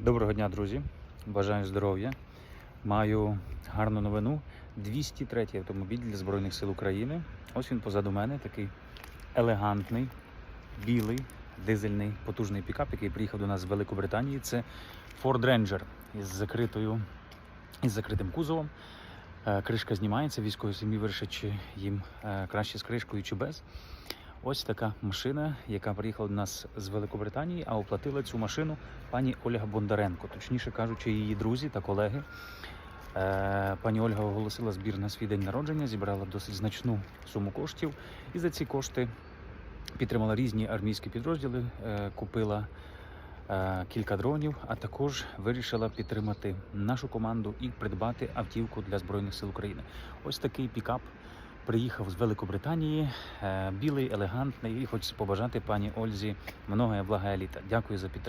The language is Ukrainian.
Доброго дня, друзі. Бажаю здоров'я. Маю гарну новину. 203 автомобіль для Збройних сил України. Ось він позаду мене, такий елегантний, білий, дизельний, потужний пікап, який приїхав до нас з Великобританії. Це Ford Ranger із закритою із закритим кузовом. Е, Кришка знімається, військові самі вирішать, чи їм е, краще з кришкою чи без. Ось така машина, яка приїхала до нас з Великобританії, а оплатила цю машину пані Ольга Бондаренко, точніше кажучи, її друзі та колеги. Е, Пані Ольга оголосила збір на свій день народження, зібрала досить значну суму коштів, і за ці кошти підтримала різні армійські підрозділи, е, купила е, кілька дронів, а також вирішила підтримати нашу команду і придбати автівку для збройних сил України. Ось такий пікап. Приїхав з Великобританії, е, білий, елегантний, і хочеться побажати пані Ользі многое блага літа. Дякую за підтримку.